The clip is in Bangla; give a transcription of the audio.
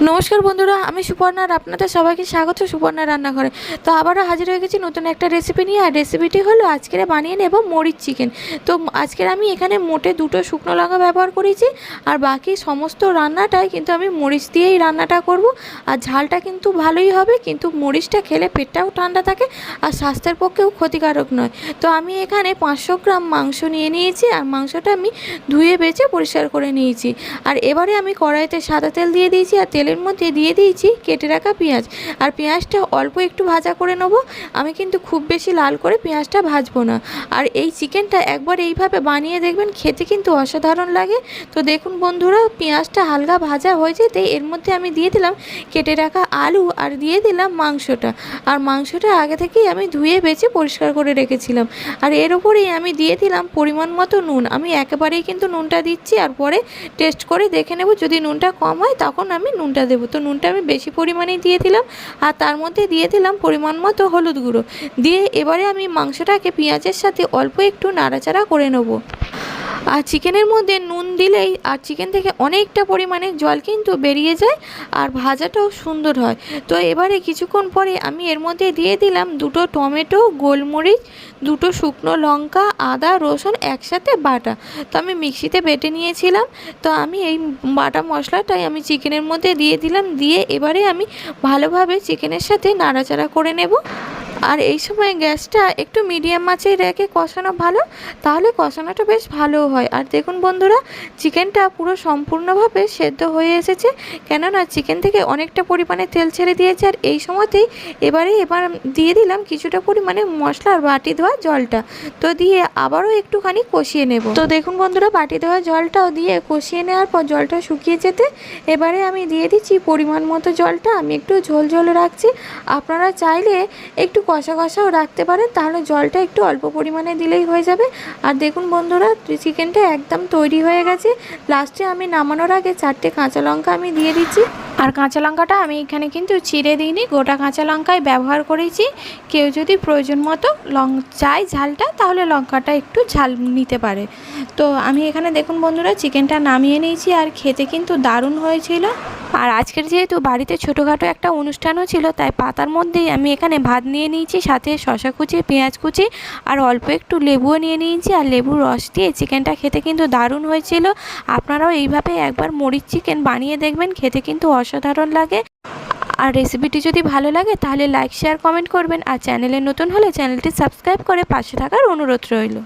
নমস্কার বন্ধুরা, আমি সুপর্ণা আর আপনাদের সবাইকে স্বাগত সুপর্ণা রান্নাঘরে। তো আবারও হাজির হয়ে গেছি নতুন একটা রেসিপি নিয়ে, আর রেসিপিটি হলো আজকের বানিয়ে নেব মরিচ চিকেন তো আজকের আমি এখানে মোটে দুটো শুকনো লঙ্কা ব্যবহার করেছি, আর বাকি সমস্ত রান্নাটাই কিন্তু আমি মরিচ দিয়েই রান্নাটা করব। আর ঝালটা কিন্তু ভালোই হবে, কিন্তু মরিচটা খেলে পেটটাও ঠান্ডা থাকে, আর স্বাস্থ্যের পক্ষেও ক্ষতিকারক নয়। তো আমি এখানে পাঁচশো গ্রাম মাংস নিয়ে নিয়েছি, আর মাংসটা আমি ধুয়ে বেছে পরিষ্কার করে নিয়েছি। আর এবারে আমি কড়াইতে সাদা তেল দিয়ে দিয়েছি, আর তেলের মধ্যে দিয়ে দিয়েছি, কেটে রাখা পেঁয়াজ। আর পেঁয়াজটা অল্প একটু ভাজা করে নেব। আমি কিন্তু খুব বেশি লাল করে পেঁয়াজটা ভাজবো না। আর এই চিকেনটা একবার এইভাবে বানিয়ে দেখবেন, খেতে কিন্তু অসাধারণ লাগে। তো দেখুন বন্ধুরা, পেঁয়াজটা হালকা ভাজা হয়ে যেতে এর মধ্যে আমি দিয়ে দিলাম কেটে রাখা আলু আর দিয়ে দিলাম মাংসটা। আর মাংসটা আগে থেকেই আমি ধুয়ে বেছে পরিষ্কার করে রেখেছিলাম। আর এর উপরেই আমি দিয়ে দিলাম পরিমাণ মতো নুন। আমি একেবারেই কিন্তু নুনটা দিচ্ছি, আর পরে টেস্ট করে দেখে নেব। যদি নুনটা কম হয়, তখন আমি নুনটা দেবো। তো নুনটা আমি বেশি পরিমাণেই দিয়ে দিলাম আর তার মধ্যে দিয়ে দিলাম পরিমাণ মতো হলুদ গুঁড়ো। দিয়ে এবারে আমি মাংসটাকে পেঁয়াজের সাথে অল্প একটু নাড়াচাড়া করে নেব। আর চিকেনের মধ্যে নুন দিলেই আর চিকেন থেকে অনেকটা পরিমাণে জল কিন্তু বেরিয়ে যায় আর ভাজাটাও সুন্দর হয়। তো এবারে কিছুক্ষণ পরে আমি এর মধ্যে দিয়ে দিলাম দুটো টমেটো, গোলমরিচ, দুটো শুকনো লঙ্কা, আদা, রসুন একসাথে বাটা। তো আমি মিক্সিতে বেটে নিয়েছিলাম। তো আমি এই বাটা মশলাটাই আমি চিকেনের মধ্যে দিয়ে দিলাম। দিয়ে এবারে আমি ভালোভাবে চিকেনের সাথে নাড়াচাড়া করে নেব। আর এই সময় গ্যাসটা একটু মিডিয়াম আঁচে রেখে কষানো ভালো, তাহলে কষানোটা বেশ ভালো হয়। আর দেখুন বন্ধুরা, চিকেনটা পুরো সম্পূর্ণভাবে সেদ্ধ হয়ে এসেছে, কেননা চিকেন থেকে অনেকটা পরিমাণে তেল ছেড়ে দিয়েছে। আর এই সময়তেই এবারে এবার দিয়ে দিলাম কিছুটা পরিমাণে মশলার বাটি ধোয়া জলটা। তো দিয়ে আবারও একটুখানি কষিয়ে নেব। তো দেখুন বন্ধুরা, বাটি ধোয়া জলটাও দিয়ে কষিয়ে নেওয়ার পর জলটা শুকিয়ে যেতে এবারে আমি দিয়ে দিচ্ছি পরিমাণ মতো জলটা। আমি একটু ঝোল ঝোল রাখছি। আপনারা চাইলে একটু কষা কষাও রাখতে পারেন, তাহলে জলটা একটু অল্প পরিমাণে দিলেই হয়ে যাবে। আর দেখুন বন্ধুরা, চিকেনটা একদম তৈরি হয়ে গেছে। লাস্টে আমি নামানোর আগে চারটে কাঁচা লঙ্কা আমি দিয়ে দিচ্ছি। আর কাঁচা লঙ্কাটা আমি এখানে কিন্তু চিড়ে দিইনি, গোটা কাঁচা লঙ্কাই ব্যবহার করেছি। কেউ যদি প্রয়োজন মতো লং, চায় ঝালটা, তাহলে লঙ্কাটা একটু ঝাল নিতে পারে। তো আমি এখানে দেখুন বন্ধুরা, চিকেনটা নামিয়ে নিয়েছি আর খেতে কিন্তু দারুণ হয়েছিল। আর আজকের যেহেতু বাড়িতে ছোটোখাটো একটা অনুষ্ঠানও ছিল, তাই পাতার মধ্যেই আমি এখানে ভাত নিয়ে নিয়েছি, সাথে শশা কুচি, পেঁয়াজ কুচি আর অল্প একটু লেবুও নিয়ে নিয়েছি। আর লেবুর রস দিয়ে চিকেনটা খেতে কিন্তু দারুণ হয়েছিল। আপনারাও এইভাবে একবার মরিচ চিকেন বানিয়ে দেখবেন, খেতে কিন্তু অসাধারণ লাগে। আর রেসিপিটি যদি ভালো লাগে, তাহলে লাইক শেয়ার কমেন্ট করবেন। আর চ্যানেলে নতুন হলে চ্যানেলটি সাবস্ক্রাইব করে পাশে থাকার অনুরোধ রইল।